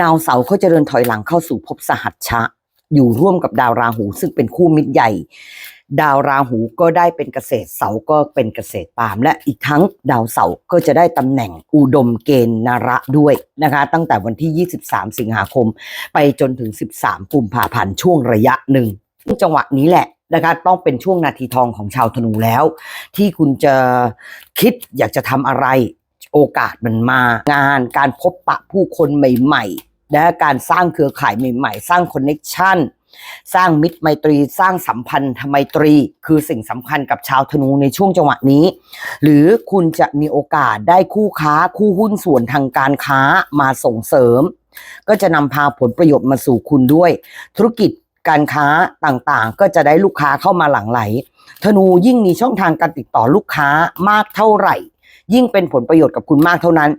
ดาวเสาร์เขาจะเดินถอยหลังเข้าสู่ภพสหัชชะ อยู่ร่วมกับดาวราหูซึ่งเป็นคู่มิตรใหญ่ ดาวราหูก็ได้เป็นเกษตรเสาก็เป็นเกษตรปาม และอีกทั้งดาวเสาก็จะได้ตำแหน่งอุดมเกณฑ์นระด้วยนะคะ ตั้งแต่วันที่ 23 สิงหาคม ไปจนถึง 13 กุมภาพันธ์ช่วงระยะหนึ่งจังหวะนี้แหละนะคะต้องเป็นช่วงนาทีทองของชาวธนูแล้ว ที่คุณจะคิดอยากจะทำอะไร โอกาสมันมางานการพบปะผู้คนใหม่ๆนะการสร้างเครือข่ายใหม่ๆ สร้างคอนเน็ชันสร้างมิตรไมตรีสร้างสัมพันธไมตรี คือสิ่งสำคัญกับชาวธนูในช่วงจังหวะนี้ หรือคุณจะมีโอกาสได้คู่ค้าคู่หุ้นส่วนทางการค้ามาส่งเสริม ก็จะนำพาผลประโยชน์มาสู่คุณด้วย ธุรกิจการค้าต่างๆ ก็จะได้ลูกค้าเข้ามาหลั่งไหล ธนูยิ่งมีช่องทางการติดต่อลูกค้ามากเท่าไหร่ ยิ่งเป็นผลประโยชน์กับคุณมากเท่านั้น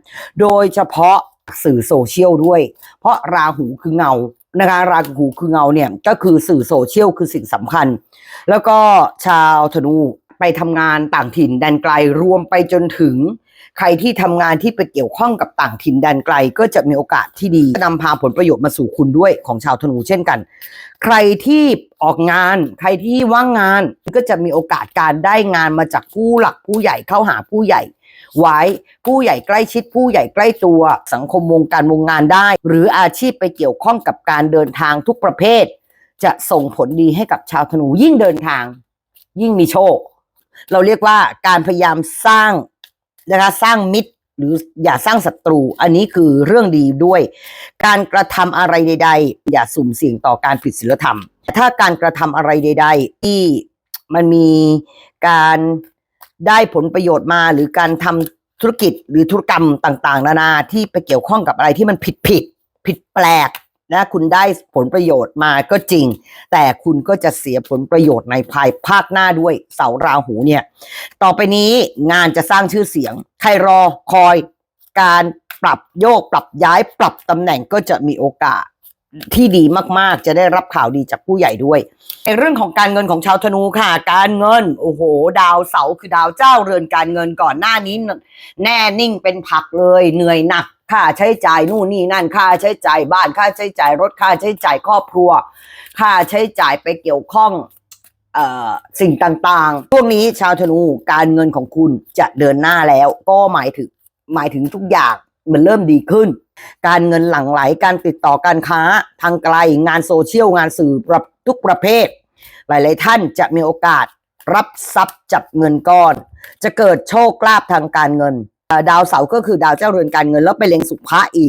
โดยเฉพาะสื่อโซเชียลด้วย เพราะราหูคือเงานะคะราหูคือเงาเนี่ยก็คือสื่อโซเชียลคือสิ่งสำคัญ แล้วก็ชาวธนูไปทำงานต่างถิ่นแดนไกลรวมไปจนถึง ใครที่ทำงานที่ไปเกี่ยวข้องกับต่างถิ่นแดนไกลก็จะมีโอกาสที่ดีนำพาผลประโยชน์มาสู่คุณด้วยของชาวธนูเช่นกัน ใครที่ออกงาน ใครที่ว่างงานก็จะมีโอกาสการได้งานมาจากผู้หลักผู้ใหญ่เข้าหาผู้ใหญ่ ไว้ผู้ใหญ่ใกล้ชิด ผู้ใหญ่ใกล้ตัว สังคมวงการวงงานได้ หรืออาชีพไปเกี่ยวข้องกับการเดินทางทุกประเภท จะส่งผลดีให้กับชาวธนูยิ่งเดินทาง ยิ่งมีโชค เราเรียกว่าการพยายามสร้าง นะคะสร้างมิตรหรืออย่าสร้างศัตรู อันนี้คือเรื่องดีด้วย การกระทำอะไรใด ๆ อย่าสุ่มเสี่ยงต่อการผิดศีลธรรม ถ้าการกระทำอะไรใด ๆ ที่มันมีการได้ผลประโยชน์มาหรือการทำธุรกิจหรือธุรกรรมต่าง ๆ นานาที่ไปเกี่ยวข้องกับอะไรที่มันผิดผิดผิดแปลก นะคุณได้ผลประโยชน์มาก็จริง แต่คุณก็จะเสียผลประโยชน์ในภายภาคหน้าด้วยเสาราหูเนี่ย ต่อไปนี้งานจะสร้างชื่อเสียง ใครรอคอยการปรับโยกปรับย้ายปรับตำแหน่งก็จะมีโอกาสที่ดีมากๆ จะได้รับข่าวดีจากผู้ใหญ่ด้วยในเรื่องของการเงินของชาวธนูค่ะ การเงินโอ้โห ดาวเสาคือดาวเจ้าเรือนการเงินก่อนหน้านี้ แน่นิ่งเป็นผักเลยเหนื่อยหนัก ค่าใช้จ่ายนู่นนี่นั่นค่าใช้จ่ายบ้านค่าใช้จ่ายรถค่าใช้จ่ายครอบครัว ค่าใช้จ่ายไปเกี่ยวข้องเอ่อสิ่งต่างๆ ช่วงนี้ชาวธนูการเงินของคุณจะเดินหน้าแล้ว ก็หมายถึงหมายถึงทุกอย่างมันเริ่มดีขึ้น การเงินหลั่งไหลการติดต่อการค้าทางไกลงานโซเชียลงานสื่อทุกประเภท หลาย ๆ ท่านจะมีโอกาสรับทรัพย์จับเงินก้อน จะเกิดโชคลาภทางการเงิน ดาวเสาร์ก็คือดาวเจ้าเรือนการเงินแล้วไปเล็งสุภะอีก